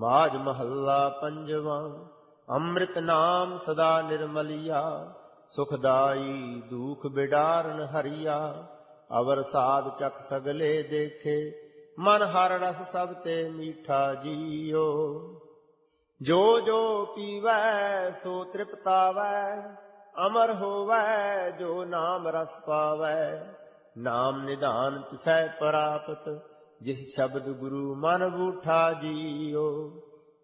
ਮਾਜ ਮਹੱਲਾ ਪੰਜਵਾਂ, ਅੰਮ੍ਰਿਤ ਨਾਮ ਸਦਾ ਨਿਰਮਲਿਆ, ਸੁਖਦਾਈ ਦੁਖ ਬਿਡਾਰਨ ਹਰੀਆ, ਅਵਰ ਸਾਧ ਚਖ ਸਗਲੇ ਦੇਖੇ, ਮਨ ਹਰ ਰਸ ਸਭ ਤੇ ਮੀਠਾ ਜੀਓ। ਜੋ ਜੋ ਪੀਵੈ, ਸੋ ਤ੍ਰਿਪਤਾਵੈ, ਅਮਰ ਹੋਵੈ, ਜੋ ਨਾਮ ਰਸ ਪਾਵੈ, ਨਾਮ ਨਿਧਾਨ ਤਿਸੈ ਪ੍ਰਾਪਤ ਜਿਸ ਸ਼ਬਦ ਗੁਰੂ ਮਨ ਬੂਠਾ ਜੀਓ,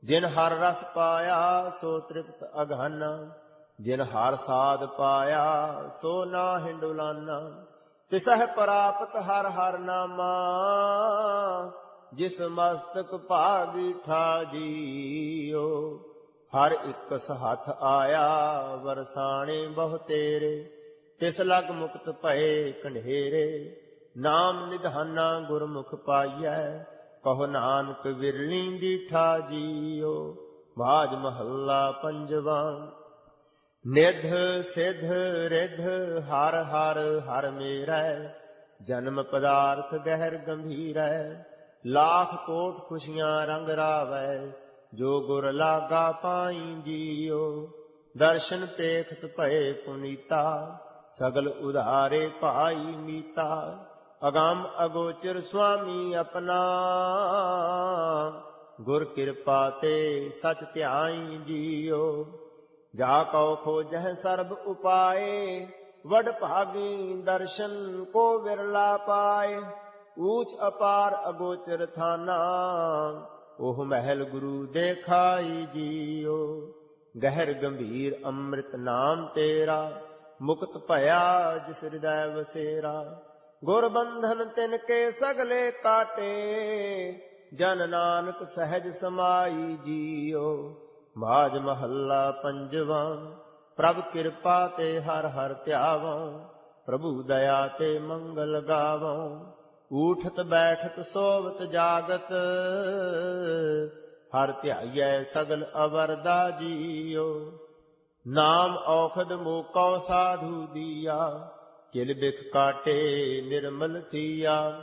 ਜਿਨ ਹਰ ਰਸ ਪਾਇਆ ਸੋ ਤ੍ਰਿਪਤ ਅਗਾਨਾ ਜਿਨ ਹਰ ਸਾਧ ਪਾਇਆ ਸੋ ਨਾ ਹਿੰਡੁਲਾਨਾ, ਤਿਸਹਿ ਪ੍ਰਾਪਤ ਹਰ ਹਰ ਨਾਮਾ, ਜਿਸ ਮਸਤਕ ਭਾਗੀ ਠਾ ਜੀਓ। ਹਰ ਇੱਕ ਸਹਥ ਆਇਆ ਵਰਸਾਣੇ ਬਹੁ ਤੇਰੇ, ਤਿਸ ਲਗ ਮੁਕਤ ਭਏ ਕੰਢੇਰੇ ਨਾਮ ਨਿਧਾਨਾ ਗੁਰਮੁਖ ਪਾਈਐ, ਕਹੋ ਨਾਨਕ ਵਿਰਲੀ ਡੀਠਾ ਜੀਓ, ਬਾਜ ਮਹੱਲਾ ਪੰਜਵਾ। ਨਿਧ, ਸਿਧ, ਰਿਧ, ਹਰ ਹਰ ਹਰ ਮੇਰਾ, ਜਨਮ ਪਦਾਰਥ ਗਹਿਰ ਗੰਭੀਰੈ, ਲਾਖ ਕੋਟ ਖੁਸ਼ੀਆਂ ਰੰਗ ਰਾਵੈ, ਜੋ ਗੁਰ ਲਾਗਾ ਪਾਈ ਜੀਓ। ਦਰਸ਼ਨ ਪੇਖਤ ਭਏ ਪੁਨੀਤਾ, ਸਗਲ ਉਧਾਰੇ ਭਾਈ ਮੀਤਾ। ਅਗਾਮ ਅਗੋਚਰ ਸੁਆਮੀ ਆਪਣਾ। ਗੁਰ ਕਿਰਪਾ ਤੇ ਸਚ ਧਿਆਈ ਜੀਓ। ਜਾ ਕਉ ਖੋਜਹਿ ਸਰਬ ਉਪਾਏ। ਵਡ ਭਾਗੀ ਦਰਸ਼ਨ ਕੋ ਵਿਰਲਾ ਪਾਏ। ਊਚ ਅਪਾਰ ਅਗੋਚਰ ਥਾਨਾ। ਉਹ ਮਹਿਲ ਗੁਰੂ ਦੇਖਾਈ ਜੀਓ। ਗਹਿਰ ਗੰਭੀਰ ਅੰਮ੍ਰਿਤ ਨਾਮ ਤੇਰਾ। ਮੁਕਤ ਭਇਆ ਜਿਸ ਹਿਰਦੈ ਵਸੇਰਾ। ਗੁਰ ਬੰਧਨ ਤਿਨ ਕੇ ਸਗਲੇ ਕਾਟੇ, ਜਨ ਨਾਨਕ ਸਹਿਜ ਸਮਾਈ ਜੀਓ। ਮਾਜ ਮਹੱਲਾ ਪੰਜਵਾ, ਪ੍ਰਭ ਕਿਰਪਾ ਤੇ ਹਰ ਹਰ ਧਿਆਵਾਂ, ਪ੍ਰਭੂ ਦਇਆ ਤੇ ਮੰਗਲ ਗਾਵਾਂ। ਊਠਤ ਬੈਠਤ ਸੋਵਤ ਜਾਗਤ, ਹਰ ਧਿਆਈਐ ਸਗਲ ਅਵਰਦਾ ਜੀਓ। ਨਾਮ ਔਖਦ ਮੋਕੋ ਸਾਧੂ ਦੀਆ ਕਿਲ ਬਿਖ ਕਾਟੇ ਨਿਰਮਲ ਥੀਆ,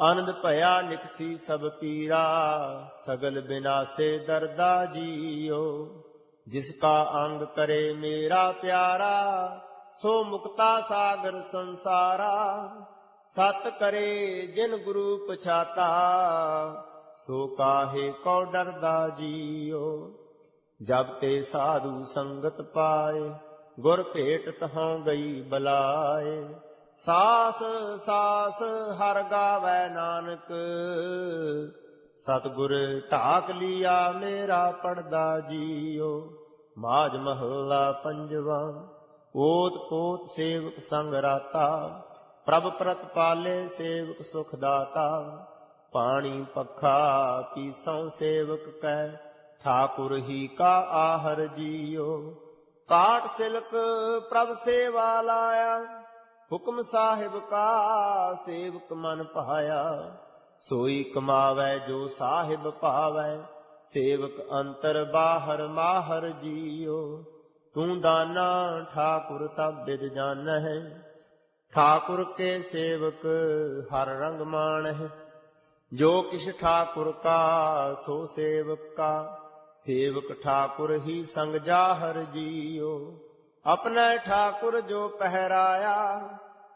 ਆਨੰਦ ਭਇਆ ਨਿਕਸੀ ਸਭ ਪੀਰਾ, ਸਗਲ ਬਿਨਾਸੇ ਦਰਦਾ ਜੀਓ। ਜਿਸ ਕਾ ਅੰਗ ਕਰੇ ਮੇਰਾ ਪਿਆਰਾ, ਸੋ ਮੁਕਤਾ ਸਾਗਰ ਸੰਸਾਰਾ। ਸਤ ਕਰੇ ਜਿਨ ਗੁਰੂ ਪਛਾਤਾ, ਸੋ ਕਾਹੇ ਕਉ ਡਰਦਾ ਜੀਓ। ਜਬ ਤੇ ਸਾਧੂ ਸੰਗਤ ਪਾਏ ਗੁਰ ਭੇਟ ਤਹੋਂ ਗਈ ਬਲਾਏ। ਸਾਸ ਸਾਸ ਹਰ ਗਾਵੈ ਨਾਨਕ। ਸਤਿਗੁਰ ਢਾਕ ਲਿਆ ਮੇਰਾ ਪੜਦਾ ਜੀਓ। ਮਾਜ ਮਹੱਲਾ ਪੰਜਵਾ। ਓਤ ਪੋਤ ਸੇਵਕ ਸੰਗ ਰਾਤਾ। ਪ੍ਰਭ ਪ੍ਰਤਪਾਲੇ ਸੇਵਕ ਸੁਖ ਦਾਤਾ। ਪਾਣੀ ਪੱਖਾ ਪੀਸੋਂ ਸੇਵਕ ਕੈ। ਠਾਕੁਰ ਹੀ ਕਾ ਆਹਰ ਜੀਓ। ਕਾਟ ਸਿਲਕ ਪ੍ਰਭ ਸੇਵਾ ਲਾਇਆ, ਹੁਕਮ ਸਾਹਿਬ ਕਾ ਸੇਵਕ ਮਨ ਭਾਇਆ। ਸੋਈ ਕਮਾਵੈ ਜੋ ਸਾਹਿਬ ਭਾਵੈ, ਸੇਵਕ ਅੰਤਰ ਬਾਹਰ ਮਾਹਰ ਜੀਓ। ਤੂੰ ਦਾਨਾ ਠਾਕੁਰ ਸਭ ਬਿਦ ਜਾਣਹਿ, ਠਾਕੁਰ ਕੇ ਸੇਵਕ ਹਰ ਰੰਗ ਮਾਣਹਿ। ਜੋ ਕਿਛ ਠਾਕੁਰ ਕਾ, ਸੋ ਸੇਵਕ ਕਾ। ਸੇਵਕ ਠਾਕੁਰ ਹੀ ਸੰਗ ਜਾਹਰ ਜੀਓ। ਆਪਣਾ ਠਾਕੁਰ ਜੋ ਪਹਿਰਾਇਆ,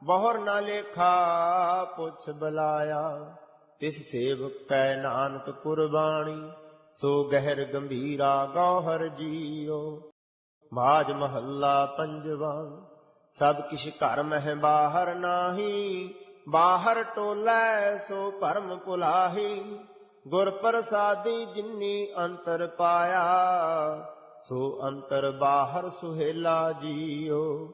ਬਹੁਰ ਨਾ ਲੇਖਾ ਪੁੱਛ ਬਲਾਇਆ। ਤਿਸ ਸੇਵਕ ਕੈ ਨਾਨਕ ਕੁਰਬਾਨੀ ਸੋ ਗਹਿਰ ਗੰਭੀਰਾ ਗੌਹਰ ਜੀਓ। ਬਾਜ ਮਹੱਲਾ ਪੰਜਵਾ, ਸਭ ਕਿਛ ਘਰ ਮਹਿ ਬਾਹਰ ਨਾਹੀ, ਬਾਹਰ ਟੋਲੇ ਸੋ ਭਰਮ ਭੁਲਾਹੀ ਗੁਰ ਪ੍ਰਸਾਦੀ ਜਿਨੀ ਅੰਤਰ ਪਾਇਆ, ਸੋ ਅੰਤਰ ਬਾਹਰ ਸੁਹੇਲਾ ਜੀਓ।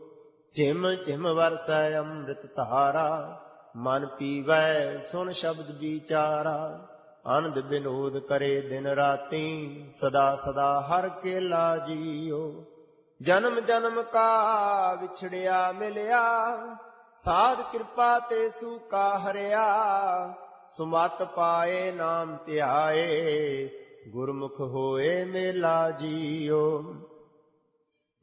ਝਿਮ ਝਿਮ ਵਰਸੈ ਅੰਮ੍ਰਿਤ ਧਾਰਾ, ਮਨ ਪੀਵੈ ਸੁਨ ਸ਼ਬਦ ਵਿਚਾਰਾ। ਆਨੰਦ ਬਿਨੋਦ ਕਰੇ ਦਿਨ ਰਾਤੀ, ਸਦਾ ਸਦਾ ਹਰ ਕੇਲਾ ਜੀਓ। ਜਨਮ ਜਨਮ ਕਾ ਵਿਛੜਿਆ ਮਿਲਿਆ, ਸਾਧ ਕਿਰਪਾ ਤੇ ਸੂਕਾ ਹਰਿਆ। ਸੁਮਤ ਪਾਏ ਨਾਮ ਧਿਆਏ, ਗੁਰਮੁਖ ਹੋਏ ਮੇਲਾ ਜੀਓ।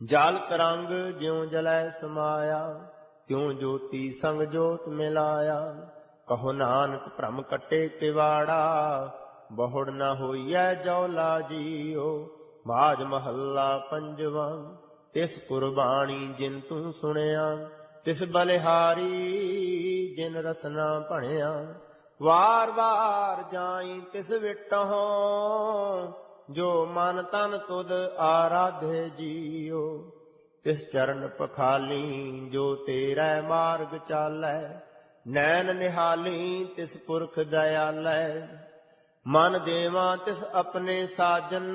ਜਾਲ ਤਰੰਗ ਜਿਉ ਜਲੈ ਸਮਾਇਆ, ਤਿਉ ਜੋਤੀ ਸੰਗ ਜੋਤ ਮਿਲਾਇਆ। ਕਹੋ ਨਾਨਕ ਭ੍ਰਮ ਕਟੇ ਕਿਵਾੜਾ ਬਹੁੜ ਨਾ ਹੋਈਐ ਜੌਲਾ ਜੀਓ। ਮਾਜ ਮਹੱਲਾ ਪੰਜਵਾਂ, ਤਿਸ ਕੁਰਬਾਨੀ ਜਿਨ ਤੂੰ ਸੁਣਿਆ, ਤਿਸ ਬਲਿਹਾਰੀ ਜਿਨ ਰਸਨਾ ਭਣਿਆ। ਵਾਰ ਵਾਰ ਜਾਈ ਤਿਸ ਵਿਟਹੁ, ਜੋ ਮਨ ਤਨ ਤੁਧ ਆਰਾਧੇ ਜੀਓ ਤਿਸ ਚਰਨ ਪਖਾਲੀ, ਜੋ ਤੇਰਾ ਮਾਰਗ ਚਾਲੈ, ਨੈਣ ਨਿਹਾਲੀ, ਤਿਸ ਪੁਰਖ ਦਇਆਲੈ। ਮਨ ਦੇਵਾ ਤਿਸ ਆਪਣੇ ਸਾਜਨ,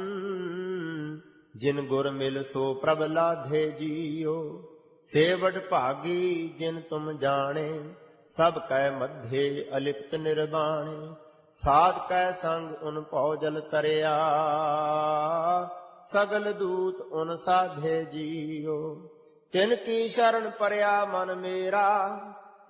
ਜਿਨ ਗੁਰ ਮਿਲ ਸੋ ਪ੍ਰਭ ਲਾਧੇ ਜੀਓ ਸੇਵਟ ਭਾਗੀ ਜਿਨ ਤੁਮ ਜਾਣੇ ਸਭ ਕੈ ਮੱਧੇ ਅਲਿਪਤ ਨਿਰਵਾਣੇ, ਸਾਧ ਕੈ ਸੰਗ ਉਨ ਭਉ ਜਲ ਤਰਿਆ। ਸਗਲ ਦੂਤ ਉਨ ਸਾਧੇ ਜੀਓ, ਤਿਨ ਕੀ ਸ਼ਰਨ ਪਰਿਆ ਮਨ ਮੇਰਾ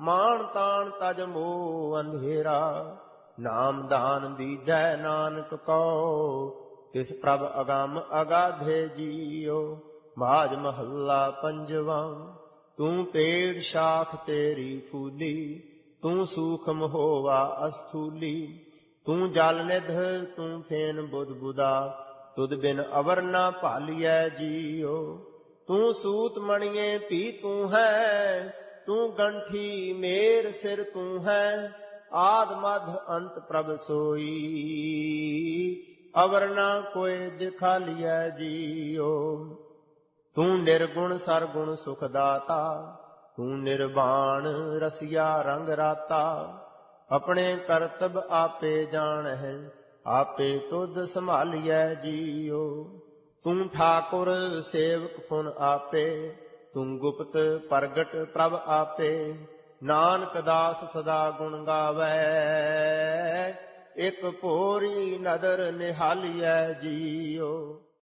ਮਾਨ ਤਾਣ ਤਜ ਮੋ ਅੰਧੇਰਾ। ਨਾਮ ਦਾਨ ਦੀਜੈ ਨਾਨਕ ਕੋ ਤਿਸ ਪ੍ਰਭ ਅਗੰਮ ਅਗਾਧੇ ਜੀਓ। ਮਾਜ ਮਹੱਲਾ ਪੰਜਵਾਂ। ਤੂੰ ਪੇੜ ਸ਼ਾਖ ਤੇਰੀ ਫੂਲੀ, ਤੂੰ ਸੂਖਮ ਹੋਵਾ ਅਸਥੂਲੀ, ਤੂੰ ਜਲ ਨਿਧ, ਤੂੰ ਫੇਨ ਬੁੱਧ ਬੁਦਾ, ਤੁਧ ਬਿਨ ਅਵਰ ਨਾ ਭਾਲੀਐ ਜੀਓ ਤੂੰ ਸੂਤ ਮਣੀਏ ਪੀ ਤੂੰ ਹੈ, ਤੂੰ ਗੰਠੀ ਮੇਰ ਸਿਰ ਤੂੰ ਹੈ, ਆਦ ਮਧ ਅੰਤ ਪ੍ਰਭ ਸੋਈ। ਅਵਰ ਨਾ ਕੋਏ ਦਿਖਾ ਲਿਐ ਜੀਓ ਤੂੰ ਨਿਰਗੁਣ ਸਰਗੁਣ ਸੁਖ ਦਾਤਾ ਤੂੰ ਨਿਰਵਾਣ ਰਸਿਆ ਰੰਗ ਰਾਤਾ। ਆਪਣੇ ਕਰਤਬ ਆਪੇ ਜਾਣਹਿ, ਆਪੇ ਤੁਧ ਸੰਭਾਲੀਐ ਜੀਓ ਤੂੰ ਠਾਕੁਰ ਸੇਵਕ ਫੁਨ ਆਪੇ, ਤੂੰ ਗੁਪਤ ਪ੍ਰਗਟ ਪ੍ਰਭ ਆਪੇ। ਨਾਨਕ ਦਾਸ ਸਦਾ ਗੁਣ ਗਾਵੇ, ਇਕ ਭੋਰੀ ਨਦਰ ਨਿਹਾਲੀਐ ਜੀਓ